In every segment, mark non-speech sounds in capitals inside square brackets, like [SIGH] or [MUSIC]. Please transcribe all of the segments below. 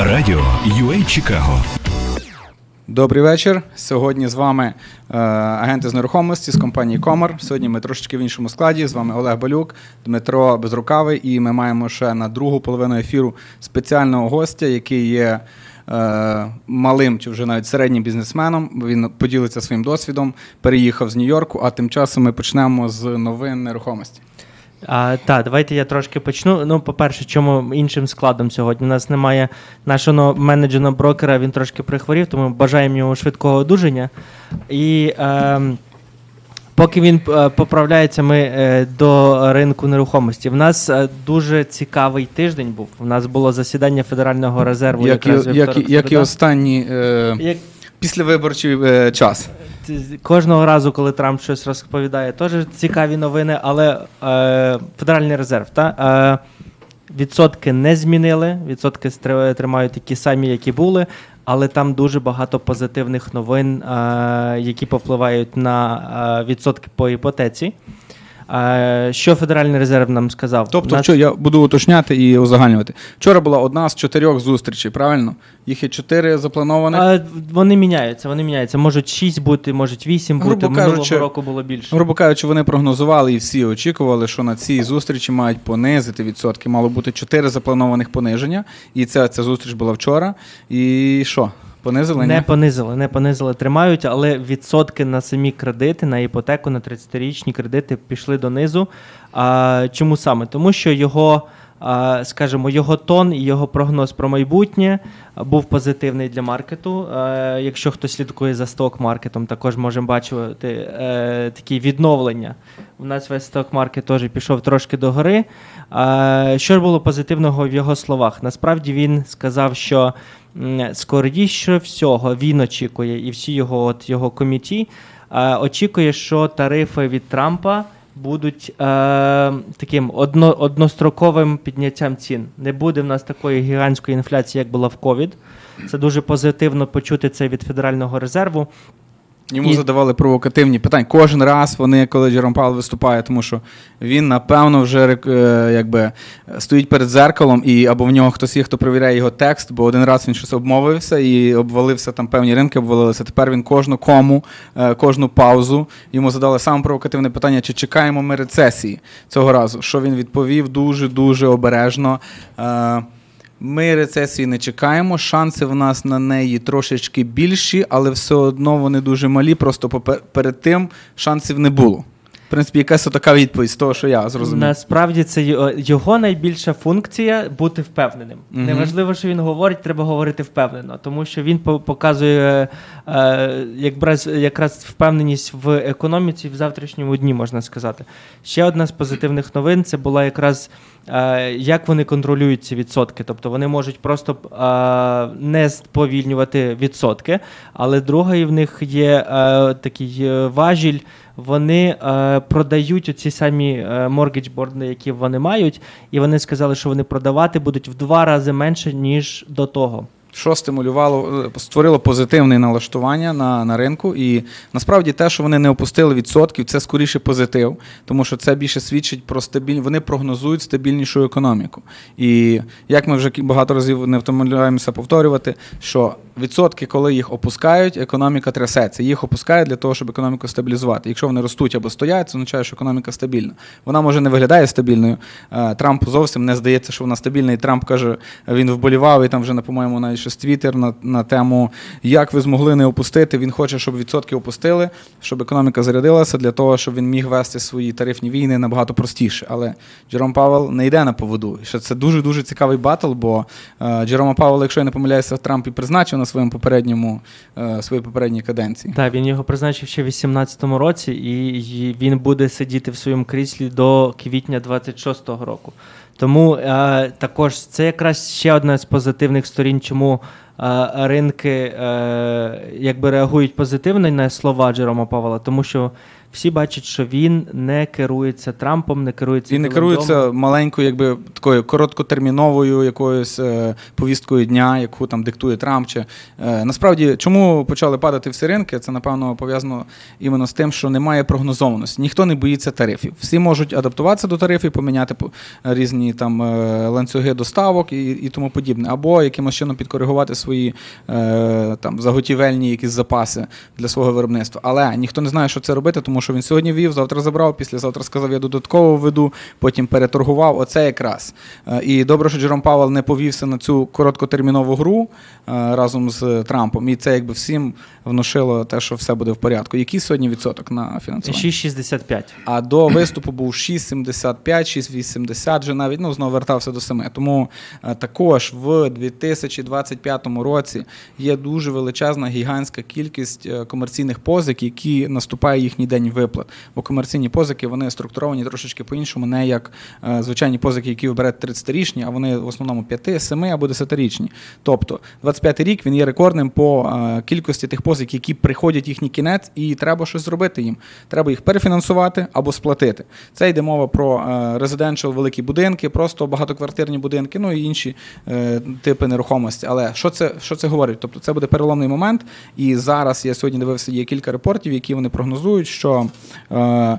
Радіо UA Чикаго. Добрий вечір. Сьогодні з вами е, агенти з нерухомості з компанії Комар. Сьогодні ми трошечки в іншому складі. З вами Олег Балюк, Дмитро Безрукавий, і ми маємо ще на другу половину ефіру спеціального гостя, який є е, малим чи вже навіть середнім бізнесменом. Він поділиться своїм досвідом, переїхав з Нью-Йорку. А тим часом ми почнемо з новин нерухомості. А, так, давайте я трошки почну. Ну, по-перше, чому іншим складом сьогодні? У нас немає нашого менеджерного брокера, він трошки прихворів, тому бажаємо йому швидкого одужання. І е, поки він е, поправляється, ми е, до ринку нерухомості. В нас е, дуже цікавий тиждень був. У нас було засідання Федерального резерву. Як якраз як, і, як і середа. останній е, Як післявиборчий е, час. Кожного разу, коли Трамп щось розповідає, теж цікаві новини, але е, Федеральний резерв, та, е, відсотки не змінили, відсотки тримають такі самі, які були, але там дуже багато позитивних новин, е, які повпливають на е, відсотки по іпотеці. Що Федеральний резерв нам сказав? Тобто, Нас- що я буду уточняти і узагальнювати. Вчора була одна з чотирьох зустрічей, правильно? Їх є чотири запланованих. Вони міняються, вони міняються. Можуть 6 бути, можуть 8 бути. Грубо Минулого кажучи, року було більше. Грубо кажучи, вони прогнозували і всі очікували, що на цій зустрічі мають понизити відсотки. Мало бути чотири запланованих пониження. І ця, ця зустріч була вчора. І що? Понизили? Не понизили, не понизили, тримають, але відсотки на самі кредити, на іпотеку, на 30-річні кредити пішли донизу. А, чому саме? Тому що його, скажімо, його тон і його прогноз про майбутнє був позитивний для маркету. Якщо хтось слідкує за сток-маркетом, також можемо бачити е, такі відновлення. У нас весь сток-маркет теж пішов трошки догори. Що ж було позитивного в його словах? Насправді він сказав, що скоріше всього він очікує, і всі його от його коміті е, очікує, що тарифи від Трампа будуть е, таким одно, одностроковим підняттям цін. Не буде в нас такої гігантської інфляції, як була в ковід. Це дуже позитивно почути це від Федерального резерву. Йому І- задавали провокативні питання. Кожен раз вони, коли Джером Павел виступає, тому що він, напевно, вже рек- е, якби стоїть перед зеркалом, і або в нього хтось є, хто перевіряє його текст, бо один раз він щось обмовився і обвалився там певні ринки, обвалилися. Тепер він кожну кому, е, кожну паузу. Йому задали саме провокативне питання: чи чекаємо ми рецесії цього разу? Що він відповів дуже дуже обережно. Е, ми рецесії не чекаємо. Шанси в нас на неї трошечки більші, але все одно вони дуже малі. Просто перед тим шансів не було. В принципі, якась така відповідь з того, що я зрозумів. Насправді це його- найбільша функція бути впевненим. Мгм. Неважливо, що він говорить, треба говорити впевнено, тому що він по- показує е, якраз, якраз впевненість в економіці в завтрашньому дні, можна сказати. Ще одна з позитивних новин це була якраз. Е, Як вони контролюють ці відсотки? Тобто вони можуть просто е, не сповільнювати відсотки, але другий в них є е, такий важіль. Вони е, продають оці самі е, які вони мають, і вони сказали, що вони продавати будуть в два рази менше, ніж до того. Що стимулювало, е, створило позитивне налаштування на, на ринку. І насправді те, що вони не опустили відсотків, це скоріше позитив, тому що це більше свідчить про стабільність. Вони прогнозують стабільнішу економіку. І як ми вже багато разів не втомляємося повторювати, що відсотки, коли їх опускають, економіка трясеться. Їх опускають для того, щоб економіку стабілізувати. Якщо вони ростуть або стоять, це означає, що економіка стабільна. Вона може не виглядає стабільною. Е, Трампу зовсім не здається, що вона стабільна. І Трамп каже, він вболівав, і там вже, по-моєму, навіть щось твіттер на, на тему, як ви змогли не опустити. Він хоче, щоб відсотки опустили, щоб економіка зарядилася для того, щоб він міг вести свої тарифні війни набагато простіше. Але Джером Павел не йде на поводу. І що це дуже дуже цікавий батл, бо е, Джерома Павела, якщо я не помиляюся, Трамп і призначив на своєму попередньому е, своїй попередній каденції. Так, він його призначив ще в 18-му році, і він буде сидіти в своєму кріслі до квітня 26-го року. Тому е, також це якраз ще одна з позитивних сторін, чому е, ринки е, якби реагують позитивно на слова Джерома Павла, тому що всі бачать, що він не керується Трампом, не керується Він не керується маленькою, якби такою короткотерміновою якоюсь е, повісткою дня, яку там диктує Трамп. Чи, е, насправді, чому почали падати всі ринки? Це напевно пов'язано іменно з тим, що немає прогнозованості. Ніхто не боїться тарифів. Всі можуть адаптуватися до тарифів, поміняти різні там е, ланцюги доставок і, і тому подібне, або якимось чином підкоригувати свої е, там заготівельні якісь запаси для свого виробництва. Але ніхто не знає, що це робити, тому що він сьогодні вів, завтра забрав, післязавтра сказав, я додатково веду, потім переторгував. Оце якраз. Е, І добре, що Джером Павел не повівся на цю короткотермінову гру е, разом з Трампом. І це якби всім внушило те, що все буде в порядку. Який сьогодні відсоток на фінансування? 6,65. А до виступу був 6,75, 6,80, вже навіть ну, знову вертався до 7. Тому е, також в 2025 році є дуже величезна гігантська кількість комерційних позик, які наступає їхній день виплат. Бо комерційні позики вони структуровані трошечки по-іншому, не як е, звичайні позики, які ви берете 30-річні, а вони в основному 5, 7 або 10-річні. Тобто 25-й рік він є рекордним по е, кількості тих позик, які приходять їхній кінець, і треба щось зробити їм. Треба їх перефінансувати або сплатити. Це йде мова про резиденшал великі будинки, просто багатоквартирні будинки, ну і інші е, типи нерухомості. Але що це, що це говорить? Тобто це буде переломний момент. І зараз я сьогодні дивився, є кілька репортів, які вони прогнозують, що. Е,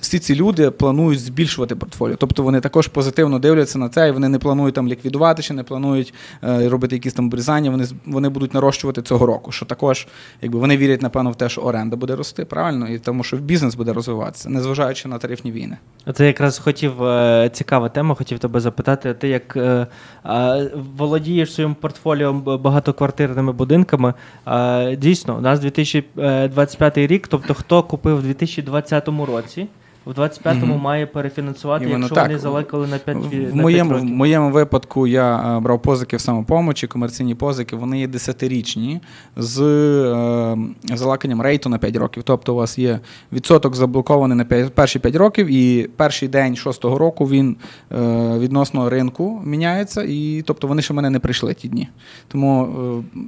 всі ці люди планують збільшувати портфоліо. Тобто вони також позитивно дивляться на це, і вони не планують там ліквідувати чи не планують е, робити якісь там обрізання. Вони вони будуть нарощувати цього року. Що також, якби вони вірять, напевно, в те, що оренда буде рости, правильно, і тому, що бізнес буде розвиватися, незважаючи на тарифні війни. Це якраз хотів е, цікава тема, хотів тебе запитати. Ти як е, володієш своїм портфоліо багатоквартирними будинками? Дійсно, у нас 2025 рік, тобто хто купив у 2020 році, в 25-му Мгм. має перефінансувати, Іменно якщо так. вони заликали на 5, В на 5 моєму, в років. моєму випадку я е, брав позики в самопомочі, комерційні позики, вони є десятирічні з е, залаканням рейту на 5 років. Тобто у вас є відсоток заблокований на 5, перші 5 років, і перший день шостого року він е, відносно ринку міняється, і тобто вони ще в мене не прийшли ті дні. Тому. Е,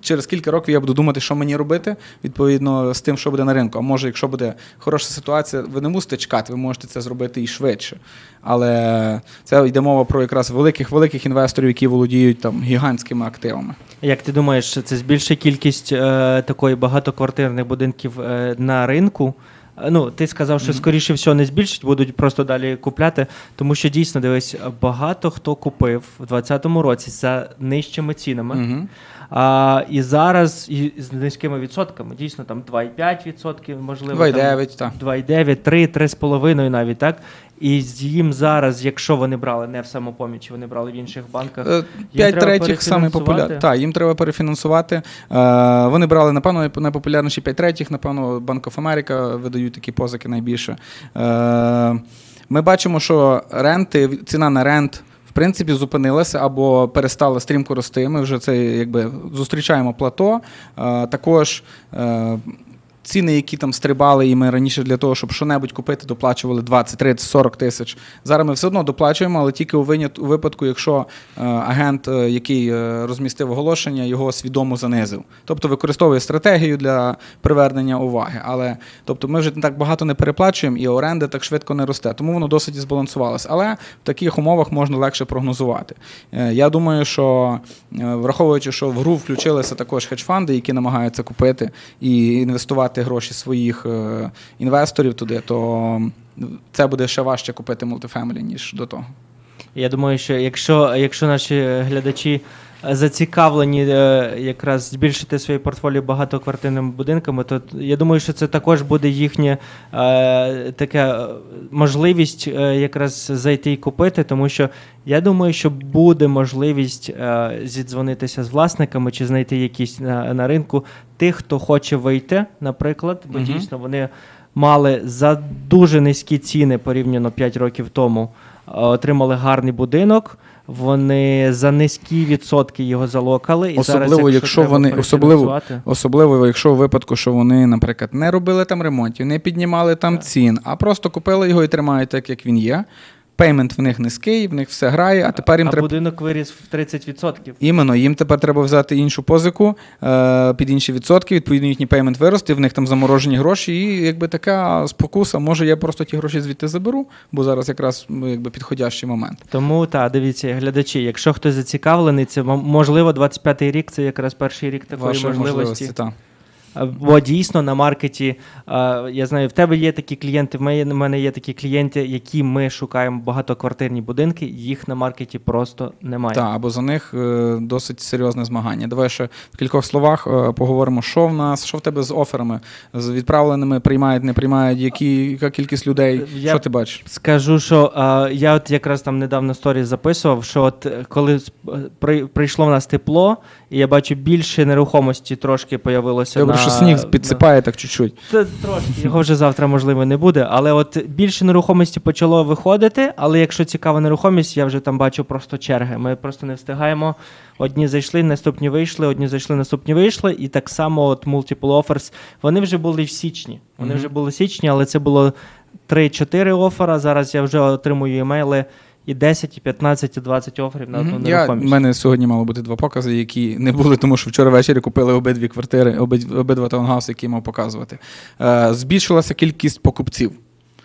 Через кілька років я буду думати, що мені робити відповідно з тим, що буде на ринку. А може, якщо буде хороша ситуація, ви не мусите чекати, ви можете це зробити і швидше. Але це йде мова про якраз великих великих інвесторів, які володіють там гігантськими активами. Як ти думаєш, це збільшить кількість е, такої багатоквартирних будинків е, на ринку? Е, Ну, ти сказав, що скоріше всього не збільшить, будуть просто далі купляти. Тому що дійсно дивись, багато хто купив в 2020 році за нижчими цінами. А, і зараз і з низькими відсотками. Дійсно, там 2,5%, можливо. 2,9, так. 2,9, 3, 3,5 навіть, так? І з їм зараз, якщо вони брали не в самопомічі, вони брали в інших банках. Е, П'ять третіх саме популярні. Так, їм треба перефінансувати. Е, Вони брали, напевно, найпопулярніші п'ять третіх, напевно, Bank of America видають такі позики найбільше. Е, Ми бачимо, що ренти, ціна на рент. В принципі, зупинилася або перестала стрімко рости. Ми вже це якби зустрічаємо плато. Е, Також е, ціни, які там стрибали, і ми раніше для того, щоб що-небудь купити, доплачували 20, 30, 40 тисяч. Зараз ми все одно доплачуємо, але тільки у, винят, випадку, якщо е, агент, е, який е, розмістив оголошення, його свідомо занизив. Тобто використовує стратегію для привернення уваги. Але тобто ми вже так багато не переплачуємо, і оренда так швидко не росте. Тому воно досить збалансувалося. Але в таких умовах можна легше прогнозувати. Е, Я думаю, що е, враховуючи, що в гру включилися також хедж-фанди, які намагаються купити і інвестувати гроші своїх е, інвесторів туди, то це буде ще важче купити мультифемелі, ніж до того. Я думаю, що якщо, якщо наші глядачі зацікавлені е, якраз збільшити своє портфоліо багатоквартирними будинками, то я думаю, що це також буде їхня е, така е, можливість якраз зайти і купити, тому що я думаю, що буде можливість зідзвонитися з власниками чи знайти якісь на, на ринку тих, хто хоче вийти, наприклад, бо Мгм. дійсно вони мали за дуже низькі ціни порівняно 5 років тому отримали гарний будинок. Вони за низькі відсотки його залокали. І Особливо, зараз, якщо треба вони- особливо- Особливо, якщо у випадку, що вони, наприклад, не робили там ремонтів, не піднімали там цін, а просто купили його і тримають так, як він є. Пеймент в них низький, в них все грає, а тепер їм а треба. будинок виріс в 30%. Іменно, їм тепер треба взяти іншу позику е, під інші відсотки, відповідно їхній пеймент виросте, в них там заморожені гроші, і якби така спокуса, може я просто ті гроші звідти заберу, бо зараз якраз якби підходящий момент. Тому так, дивіться, глядачі, якщо хтось зацікавлений, це можливо 25-й рік, це якраз перший рік такої Вашої можливості. можливості. Та. Бо дійсно на маркеті, я знаю, в тебе є такі клієнти, в мене, в мене є такі клієнти, які ми шукаємо багатоквартирні будинки, їх на маркеті просто немає. Так, або за них е, досить серйозне змагання. Давай ще в кількох словах е, поговоримо, що в нас, що в тебе з оферами, з відправленими приймають, не приймають, які, яка кількість людей. Я- Що ти бачиш? Скажу, що я от якраз там недавно сторі записував, що от е, коли е, прийшло в нас тепло, і я бачу більше нерухомості трошки появилося. Добре, на, що сніг підсипає так чуть-чуть. Це трошки, його вже завтра можливо не буде. Але от більше нерухомості почало виходити. Але якщо цікава нерухомість, я вже там бачу просто черги. Ми просто не встигаємо. Одні зайшли, наступні вийшли, одні зайшли, наступні вийшли. І так само, от Multiple Offers, вони вже були в січні. Вони Мгм. вже були в січні, але це було 3-4 офера. Зараз я вже отримую емейли і 10, і 15, і 20 оферів на одну в нерухомість. мене сьогодні мало бути два покази, які не були, тому що вчора ввечері купили обидві квартири, обидва таунхауси, які я мав показувати. Е, збільшилася кількість покупців.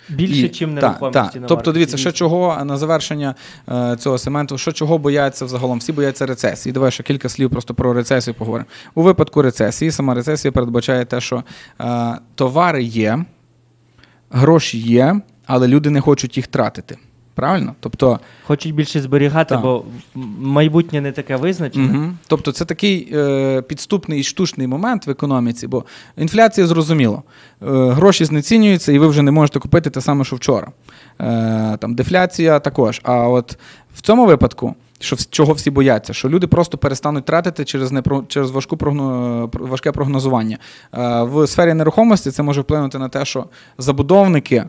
Більше, ніж та, нерухомості. та. на Тобто, дивіться, дійсно. чого на завершення е, цього сегменту, що чого бояться взагалом? Всі бояться рецесії. Давай ще кілька слів просто про рецесію поговоримо. У випадку рецесії, сама рецесія передбачає те, що е, товари є, гроші є, але люди не хочуть їх тратити. Правильно? Тобто, Хочуть більше зберігати, Так. бо майбутнє не таке визначене. Угу. Тобто це такий е, підступний і штучний момент в економіці, бо інфляція зрозуміло. Е, гроші знецінюються, і ви вже не можете купити те саме, що вчора. Е, там дефляція також. А от в цьому випадку. Що чого всі бояться? Що люди просто перестануть тратити через непро через важку прогно, важке прогнозування. Е, в сфері нерухомості це може вплинути на те, що забудовники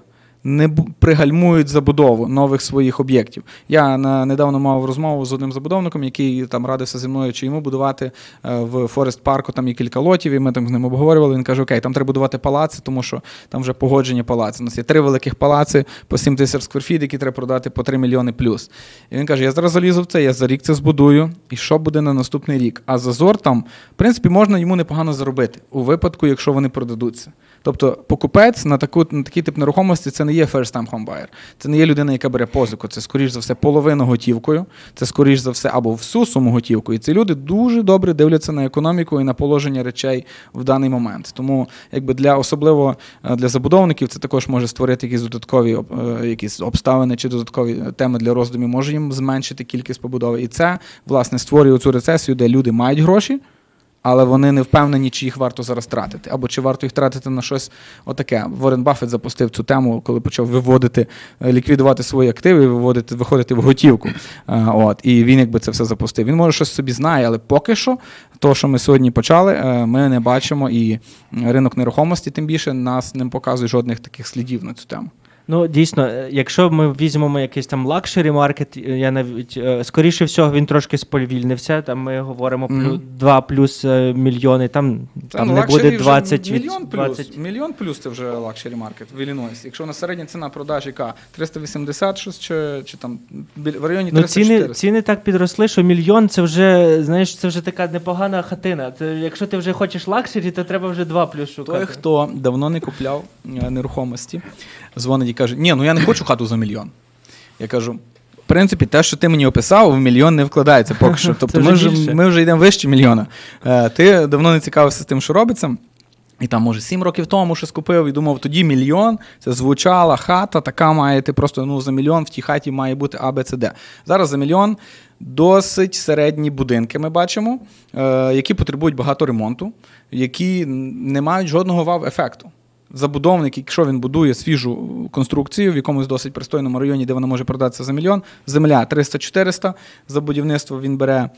не пригальмують забудову нових своїх об'єктів. Я недавно мав розмову з одним забудовником, який там радився зі мною, чи йому будувати е, в Форест парку там є кілька лотів, і ми там з ним обговорювали. Він каже: Окей, там треба будувати палаци, тому що там вже погоджені палаци. У нас є три великих палаци по 7 тисяч скверфіт, які треба продати по 3 мільйони плюс. І він каже: Я зараз залізу в це, я за рік це збудую, і що буде на наступний рік? А зазор там, в принципі, можна йому непогано заробити у випадку, якщо вони продадуться. Тобто покупець на таку на такий тип нерухомості це не є first-time home buyer. Це не є людина, яка бере позику. Це скоріш за все половину готівкою, це скоріш за все або всю суму готівкою. І ці люди дуже добре дивляться на економіку і на положення речей в даний момент. Тому, якби для особливо е, для забудовників, це також може створити якісь додаткові е, якісь обставини чи додаткові теми для роздумів, може їм зменшити кількість побудови. І це власне створює цю рецесію, де люди мають гроші але вони не впевнені, чи їх варто зараз тратити, або чи варто їх тратити на щось отаке. Ворен Баффет запустив цю тему, коли почав виводити, е, ліквідувати свої активи, виводити, виходити в готівку. Е, От, і він якби це все запустив. Він може щось собі знає, але поки що, то, що ми сьогодні почали, е, ми не бачимо, і ринок нерухомості, тим більше, нас не показує жодних таких слідів на цю тему. Ну, дійсно, е, якщо ми візьмемо якийсь там лакшері маркет, е, я навіть е, скоріше всього він трошки сповільнився. Там ми говоримо Мгм. плю, 2 плюс мільйони, там, там не буде 20 від мільйон плюс. 20. Мільйон плюс це вже лакшері маркет в Іллінойсі. Якщо на середня ціна продаж яка 380 щось, чи, чи там біль- в районі Ну, ціни, ціни так підросли, що мільйон це вже, знаєш, це вже така непогана хатина. Це, якщо ти вже хочеш лакшері, то треба вже 2 плюс шукати. Той, хто давно не купляв нерухомості, дзвонить і каже: Ні, ну я не хочу хату за мільйон. Я кажу. В принципі, те, що ти мені описав, в мільйон не вкладається поки що. [LAUGHS] Тобто ми вже, більше. ми вже йдемо вище мільйона. Е, Ти давно не цікавився тим, що робиться. І там, може, сім років тому щось купив і думав, тоді мільйон. Це звучала хата, така має ти просто ну, за мільйон в тій хаті має бути А, Б, С, Д. Зараз за мільйон досить середні будинки ми бачимо, е, які потребують багато ремонту, які не мають жодного вау-ефекту. Забудовник, якщо він будує свіжу конструкцію в якомусь досить пристойному районі, де вона може продатися за мільйон, земля 300-400, за будівництво він бере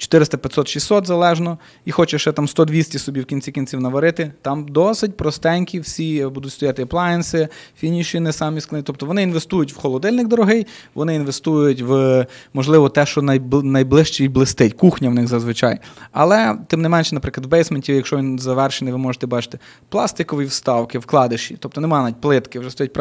400, 500, 600 залежно, і хоче ще там 100-200 собі в кінці кінців наварити. Там досить простенькі, всі будуть стояти аплаєнси, фініші не самі складні. Тобто вони інвестують в холодильник дорогий, вони інвестують в, можливо, те, що найбл- найближче і блистить. Кухня в них зазвичай. Але тим не менше, наприклад, в бейсменті, якщо він завершений, ви можете бачити пластикові вставки, вкладиші. Тобто немає навіть плитки, вже стоять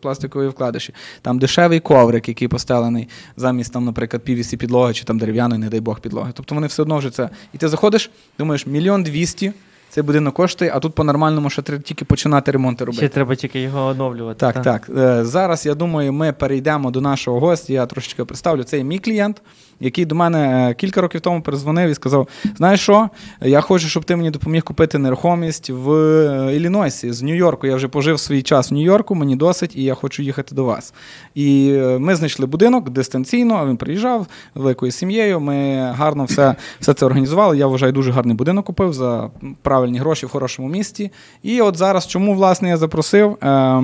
пластикові вкладиші. Там дешевий коврик, який постелений замість там, наприклад, PVC підлоги чи там дерев'яної, не дай Бог, підлоги. Тобто вони все одно вже це. І ти заходиш, думаєш, мільйон двісті. Цей будинок коштує, а тут по-нормальному ще треба тільки починати ремонти робити. Ще треба тільки його оновлювати. Так, та. так. Е, Зараз я думаю, ми перейдемо до нашого гостя. Я трошечки представлю. Це мій клієнт, який до мене е, кілька років тому перезвонив і сказав: знаєш що, я хочу, щоб ти мені допоміг купити нерухомість в е, Іллінойсі з Нью-Йорку. Я вже пожив свій час в Нью-Йорку, мені досить, і я хочу їхати до вас. І ми знайшли будинок дистанційно. Він приїжджав великою сім'єю. Ми гарно все, все це організували. Я вважаю, дуже гарний будинок купив за правильні гроші в хорошому місті. І от зараз, чому власне я запросив? Е,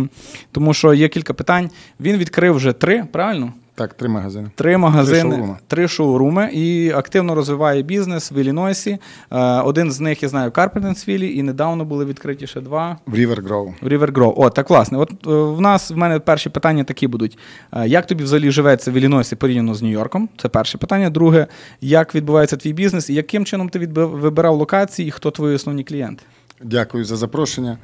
тому що є кілька питань. Він відкрив вже три, правильно? Так, три магазини. Три магазини, шоуруми. три шоуруми і активно розвиває бізнес в Іллінойсі. Е, один з них я знаю в Карпентенсвілі, і недавно були відкриті ще два. В Grove. В Grove. О, так класно. От е, в нас в мене перші питання такі будуть: Е, як тобі взагалі живеться в Іллінойсі порівняно з Нью-Йорком? Це перше питання. Друге, як відбувається твій бізнес, і яким чином ти вибирав локації, і хто твої основні клієнти? Дякую за запрошення.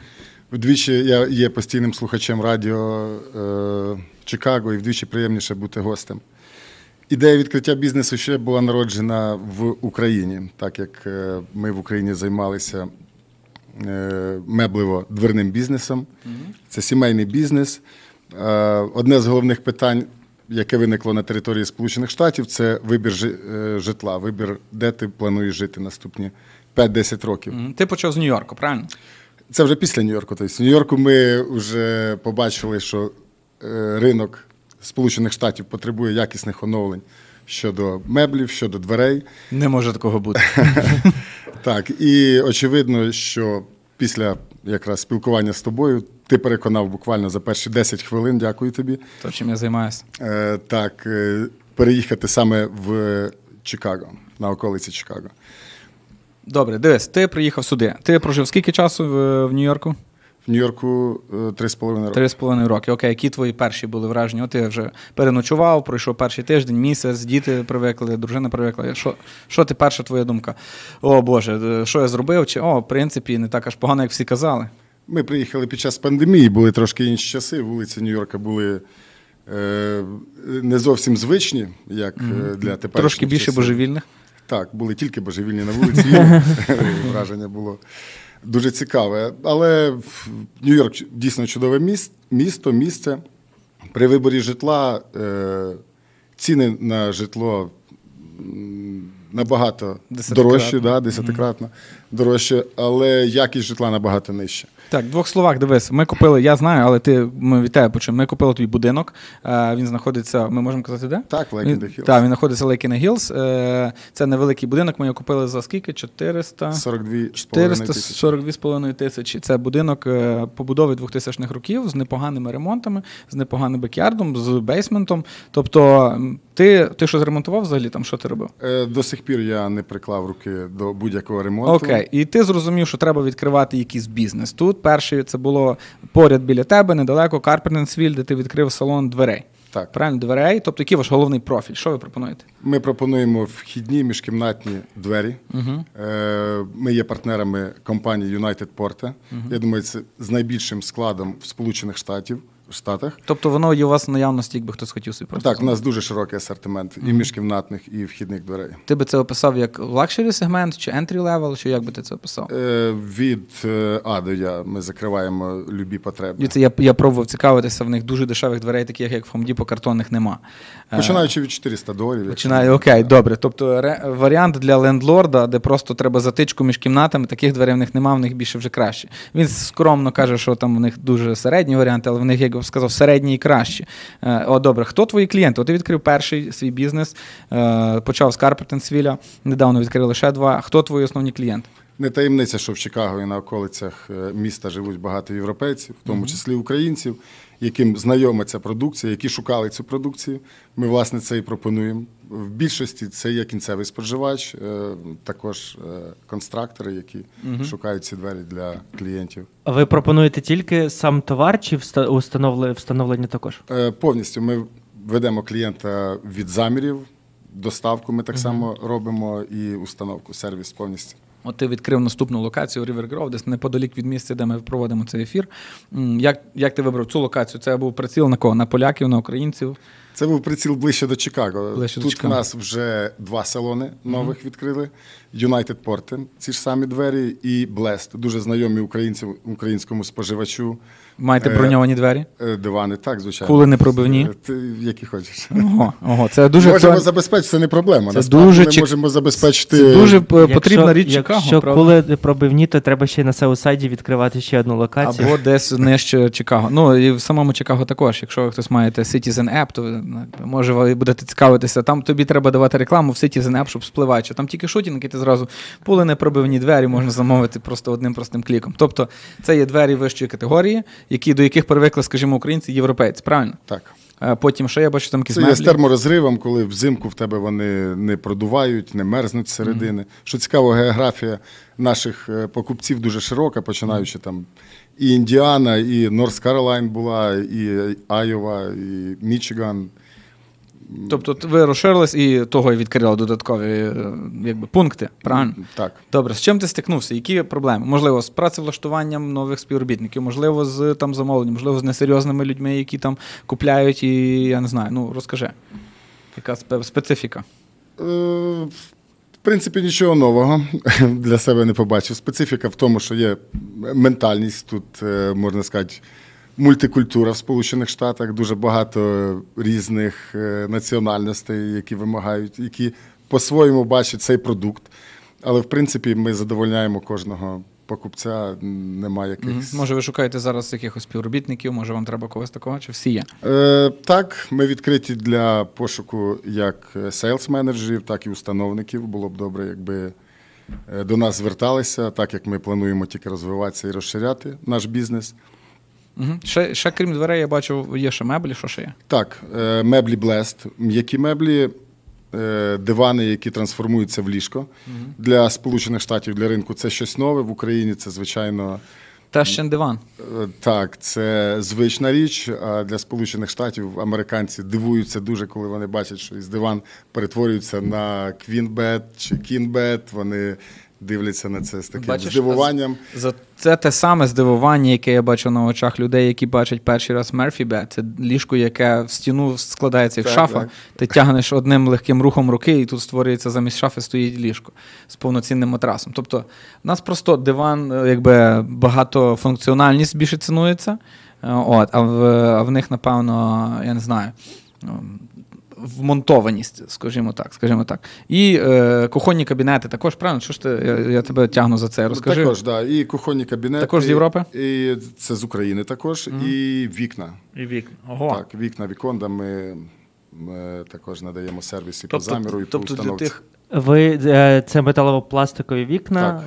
Вдвічі я є постійним слухачем радіо е, Чикаго і вдвічі приємніше бути гостем. Ідея відкриття бізнесу ще була народжена в Україні, так як е, ми в Україні займалися е, меблево-дверним бізнесом. Це сімейний бізнес. Е, Одне з головних питань, яке виникло на території Сполучених Штатів, це вибір е, житла, вибір, де ти плануєш жити наступні 5-10 років. Ти почав з Нью-Йорку, правильно? Це вже після Нью-Йорку. Тобто в Нью-Йорку ми вже побачили, що е, ринок Сполучених Штатів потребує якісних оновлень щодо меблів, щодо дверей. Не може такого бути. [LAUGHS] Так, і очевидно, що після якраз спілкування з тобою ти переконав буквально за перші 10 хвилин, дякую тобі. То, чим я займаюся. е, Так, е, переїхати саме в Чикаго, на околиці Чикаго. Добре, дивись, ти приїхав сюди. Ти прожив скільки часу в, в Нью-Йорку? В Нью-Йорку е, три з половиною роки. Три з половиною роки. Окей, які твої перші були враження? От ти вже переночував, пройшов перший тиждень, місяць, діти привикли, дружина привикла. Що, що ти перша твоя думка? О Боже, е, що я зробив? Чи о, в принципі, не так аж погано, як всі казали. Ми приїхали під час пандемії, були трошки інші часи. Вулиці Нью-Йорка були е, не зовсім звичні, як е, для теперішніх Трошки більше божевільних. Так, були тільки божевільні на вулиці. [LAUGHS] Враження було дуже цікаве. Але Нью-Йорк дійсно чудове місто, місце. При виборі житла е, ціни на житло набагато дорожчі, да, десятикратно дорожче, але якість житла набагато нижча. Так, в двох словах, дивись, ми купили, я знаю, але ти ми від тебе почуємо. Ми купили твій будинок. Е, він знаходиться, ми можемо казати, де? Так, Він- Hills. Так, він знаходиться in Hills. Е, це невеликий будинок. Ми його купили за скільки? 400? 42 з половиною тисячі. 442,5 тисячі. Це будинок е, побудови 2000-х років з непоганими ремонтами, з непоганим бекярдом, з бейсментом. Тобто, ти, ти що зремонтував взагалі там? Що ти робив? До сих пір я не приклав руки до будь-якого ремонту. Окей, і ти зрозумів, що треба відкривати якийсь бізнес. Тут перший це було поряд біля тебе, недалеко Карпентенсвіль, де ти відкрив салон дверей. Так. Правильно, дверей. Тобто, який ваш головний профіль? Що ви пропонуєте? Ми пропонуємо вхідні міжкімнатні двері. Угу. Ми є партнерами компанії United Porte. Я думаю, це з найбільшим складом в Сполучених Штатів, Штатах. Тобто воно є у вас в наявності, якби хтось хотів собі просто. Так, у нас дуже широкий асортимент і міжкімнатних, і вхідних дверей. Ти би це описав як лакшері сегмент, чи entry level, чи як би ти це описав? Е, Від е, А до Я ми закриваємо любі потреби. Дивіться, я, я пробував цікавитися, в них дуже дешевих дверей, таких як в Home Depot, картонних нема. Е, Починаючи від 400 доларів. Починає, окей, добре. Тобто ре, варіант для лендлорда, де просто треба затичку між кімнатами, таких дверей в них нема, в них більше вже краще. Він скромно каже, що там в них дуже середні варіанти, але в них, як сказав, середні і кращі. Е, о, добре, хто твої клієнти? О, ти відкрив перший свій бізнес, е, почав з Карпентенсвіля, недавно відкрили ще два. Хто твої основні клієнти? Не таємниця, що в Чикаго і на околицях е, міста живуть багато європейців, в тому числі українців, яким знайома ця продукція, які шукали цю продукцію. Ми, власне, це і пропонуємо. В більшості це є кінцевий споживач, е, також е, констрактори, які шукають ці двері для клієнтів. А Ви пропонуєте тільки сам товар чи встановлення також? Повністю ми ведемо клієнта від замірів, доставку ми так само робимо і установку, сервіс повністю. От ти відкрив наступну локацію River Grove, десь неподалік від місця, де ми проводимо цей ефір. Як, як ти вибрав цю локацію? Це був приціл на кого? На поляків, на українців? Це був приціл ближче до Чикаго. Ближче до Тут Чикаго. в нас вже два салони нових відкрили: United Porte, ці ж самі двері, і Blest, дуже знайомі українцям, українському споживачу. Маєте Е, броньовані двері? Е, Дивани, так, звичайно. Кули непробивні? Е, Ти які хочеш. Ого, ого, це дуже можемо актуально. забезпечити, це не проблема. Це дуже ми чек- можемо забезпечити. Це дуже Якщо- потрібна річ Чикаго, Якщо правда? коли пробивні, то треба ще на Сеусайді відкривати ще одну локацію. Або десь нижче Чикаго. Ну і в самому Чикаго також. Якщо ви хтось маєте Citizen App, то може ви будете цікавитися. Там тобі треба давати рекламу в Citizen App, щоб спливати. Що Там тільки шутінг, і ти зразу були непробивні двері, можна замовити просто одним простим кліком. Тобто це є двері вищої категорії, які, до яких привикли, скажімо, українці, європейці. Правильно? Так. Е, Потім ще я бачу там якісь Це є з терморозривом, коли взимку в тебе вони не продувають, не мерзнуть зсередини. Що цікаво, географія наших е, покупців дуже широка, починаючи там і Індіана, і Норс Каролайн була, і Айова, і Мічиган. Тобто ви розширились і того і відкрили додаткові е, якби, пункти. Правильно? Так. Добре, з чим ти стикнувся? Які проблеми? Можливо, з працевлаштуванням нових співробітників, можливо, з там замовленням, можливо, з несерйозними людьми, які там купляють, і я не знаю. Ну розкажи, яка специфіка? Е, В принципі, нічого нового [LAUGHS] для себе не побачив. Специфіка в тому, що є ментальність тут, е, можна сказати, мультикультура в Сполучених Штатах, дуже багато різних е, національностей, які вимагають, які по-своєму бачать цей продукт. Але в принципі ми задовольняємо кожного покупця. Немає якихось. Може, ви шукаєте зараз якихось співробітників, може вам треба когось такого, чи всі є? Е, так, ми відкриті для пошуку як сейлс-менеджерів, так і установників. Було б добре, якби е, до нас зверталися, так як ми плануємо тільки розвиватися і розширяти наш бізнес. Угу. Ще, ще крім дверей, я бачу, є ще меблі, що ще є? Так, е, меблі Blest, м'які меблі, е, дивани, які трансформуються в ліжко. Для Сполучених Штатів, для ринку це щось нове. В Україні це, звичайно, Та ще диван. Е, Так, це звична річ. А для Сполучених Штатів американці дивуються дуже, коли вони бачать, що із диван перетворюється на квінбет чи кінбет. Вони дивляться на це з таким Бачиш, здивуванням. За це те саме здивування, яке я бачу на очах людей, які бачать перший раз Мерфі Бет. Це ліжко, яке в стіну складається як Так, шафа. так. Ти тягнеш одним легким рухом руки, і тут створюється замість шафи стоїть ліжко з повноцінним матрасом. Тобто, в нас просто диван, е, якби багатофункціональність більше цінується. Е, От, а в, а в них, напевно, я не знаю. Вмонтованість, скажімо так, скажімо так. І е, кухонні кабінети також, правильно? Що ж ти, я, я тебе тягну за це. Розкажи. Також, да, і кухонні кабінети. Також з Європи? І це з України також. І вікна. І вікна. Ого. Так, вікна Віконда ми, ми також надаємо сервіс і по Тобто, заміру, і по тобто для установці. тих, Ви е, це металово-пластикові вікна.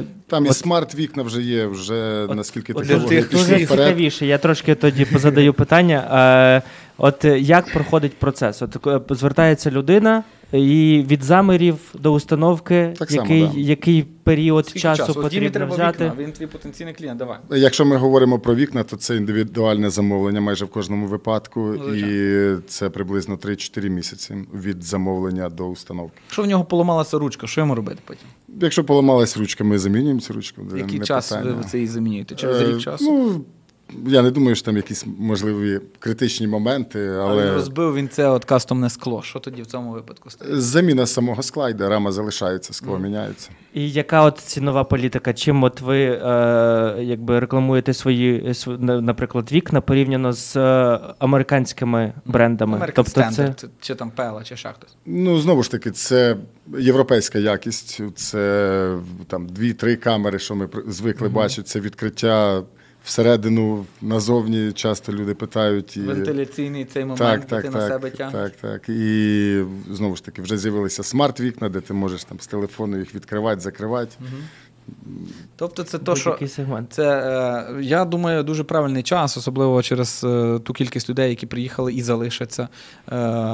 е, Там і смарт-вікна вже є, вже наскільки от технології тих, пішли Дуже вперед. цікавіше. Я трошки тоді позадаю питання. Е, От як проходить процес? От звертається людина, і від замірів до установки, Так само, який, да. який період скільки часу, часу? От Дімі треба взяти? вікна, він твій потенційний клієнт, давай. Якщо ми говоримо про вікна, то це індивідуальне замовлення майже в кожному випадку, Ну, і це приблизно 3-4 місяці від замовлення до установки. Якщо в нього поламалася ручка, що йому робити потім? Якщо поламалась ручка, ми замінюємо цю ручку. Який не час питання. ви це її замінюєте? Через Е, рік часу? Ну, я не думаю, що там якісь можливі критичні моменти, Але але розбив він це от кастомне скло. Що тоді в цьому випадку стає? заміна самого слайда, рама залишається, скло міняється. І яка от цінова політика? Чим от ви е, якби рекламуєте свої, св- на- наприклад, вікна порівняно з е, американськими брендами? American тобто Standard, це чи там Пела, чи ще хтось. Ну, знову ж таки, це європейська якість, це там дві-три камери, що ми при- звикли бачити, це відкриття всередину, назовні часто люди питають. І... Вентиляційний цей момент, Так, де так, ти на себе тягнеш. так, так. І знову ж таки, вже з'явилися смарт-вікна, де ти можеш там з телефону їх відкривати, закривати. Тобто, це то, що сегмент. Це, е, я думаю, дуже правильний час, особливо через е, ту кількість людей, які приїхали і залишаться е,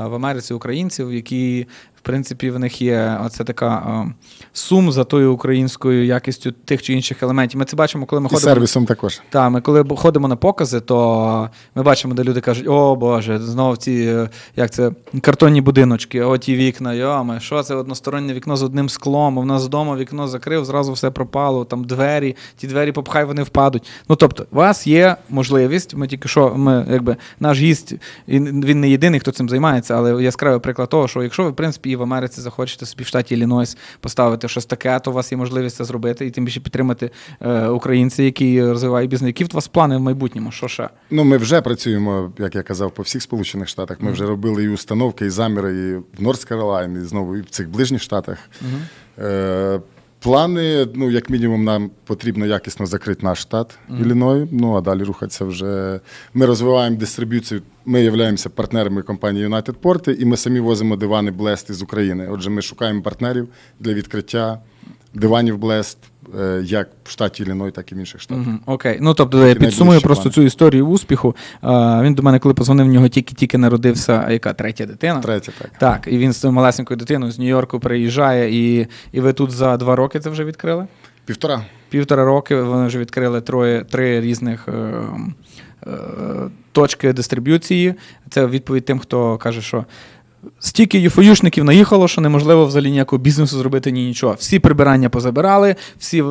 в Америці, українців, які, принципі, в них є оце така е, сум за тою українською якістю тих чи інших елементів. Ми це бачимо, коли ми І ходимо. сервісом також. Так, ми коли ходимо на покази, то ми бачимо, де люди кажуть: о Боже, знову ці е, як це картонні будиночки, о ті вікна, йоме, що це одностороннє вікно з одним склом, в нас вдома вікно закрив, зразу все пропало, там двері, ті двері попхай, вони впадуть. Ну тобто, у вас є можливість, ми тільки що, ми, якби наш гість, він не єдиний, хто цим займається, але яскравий приклад того, що якщо ви, в принципі, в Америці захочете собі в штаті Іллінойс поставити щось таке, то у вас є можливість це зробити, і тим більше підтримати е, українців, які розвивають бізнес. Які у вас плани в майбутньому? Що ще? Ну, ми вже працюємо, як я казав, по всіх Сполучених Штатах. Ми вже робили і установки, і заміри, і в Норth Каролайн, і знову і в цих ближніх штатах. Е, плани, ну, як мінімум, нам потрібно якісно закрити наш штат Ілліной, ну а далі рухатися вже. Ми розвиваємо дистриб'юцію. Ми являємося партнерами компанії United Порти, і ми самі возимо дивани Блест із України. Отже, ми шукаємо партнерів для відкриття диванів Блест. Як в штаті Ілліной, так і в інших штатах. Мгм, Окей. Ну тобто я Такі підсумую найближчі просто плани. цю історію успіху. А, Він до мене, коли позвонив, в нього тільки-тільки народився, а яка третя дитина. Третє, так. Так, і він з тою малесенькою дитиною з Нью-Йорку приїжджає, і, і ви тут за два роки це вже відкрили? Півтора. Півтора роки вони вже відкрили троє, три різних е, е, точки дистриб'юції. Це відповідь тим, хто каже, що. Стільки юфоюшників наїхало, що неможливо взагалі ніякого бізнесу зробити ні нічого. Всі прибирання позабирали, всі е,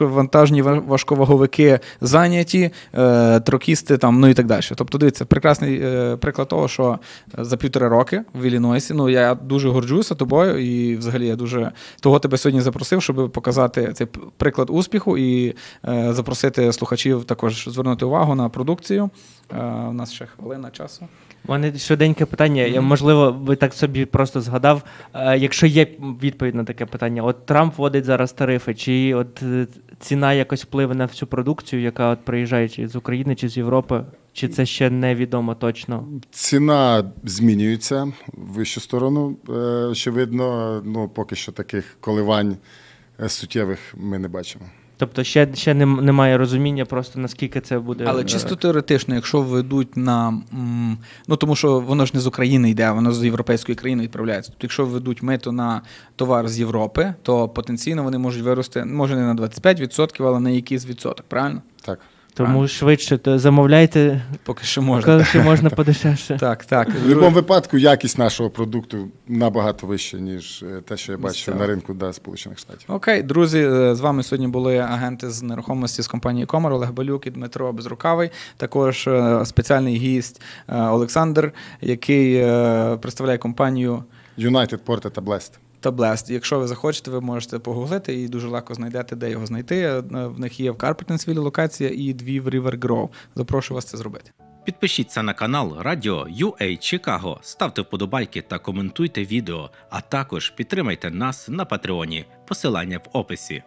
вантажні важковаговики зайняті, е, трокісти там, ну і так далі. Тобто, дивіться, прекрасний е, приклад того, що за півтора роки в Іллінойсі, ну я дуже горджуся тобою, і взагалі я дуже того тебе сьогодні запросив, щоб показати цей приклад успіху і запросити слухачів також звернути увагу на продукцію. У нас ще хвилина часу. У мене швиденьке питання. Я, можливо, ви так собі просто згадав. Е, якщо є відповідь на таке питання, от Трамп вводить зараз тарифи, чи от е, ціна якось впливе на всю продукцію, яка от приїжджає чи з України чи з Європи, чи це ще невідомо точно? Ціна змінюється в вищу сторону. Е, Очевидно, ну поки що таких коливань суттєвих ми не бачимо. Тобто ще, ще немає розуміння, просто наскільки це буде. Але е, чисто теоретично, якщо ведуть на ну тому що воно ж не з України йде, воно з європейської країни відправляється. Тобто, якщо ведуть мито на товар з Європи, то потенційно вони можуть вирости, може не на 25%, але на якийсь відсоток, правильно? Так. Тому швидше то замовляйте, Поки що можна. коли ще можна подешевше. [LAUGHS] Так, так. В будь-якому випадку якість нашого продукту набагато вища, ніж е, те, що я бачу на ринку да, Сполучених Штатів. Окей, друзі, е, з вами сьогодні були агенти з нерухомості з компанії Комар, Олег Балюк і Дмитро Безрукавий. Також е, спеціальний гість Олександр, який представляє компанію. United Porte та Blest. Та Blast. Якщо ви захочете, ви можете погуглити і дуже легко знайдете, де його знайти. Е, В них є в Карпентенсвілі локація і дві в River Grove. Запрошую вас це зробити. Підпишіться на канал Радіо UA Чикаго, ставте вподобайки та коментуйте відео, а також підтримайте нас на Патреоні. Посилання в описі.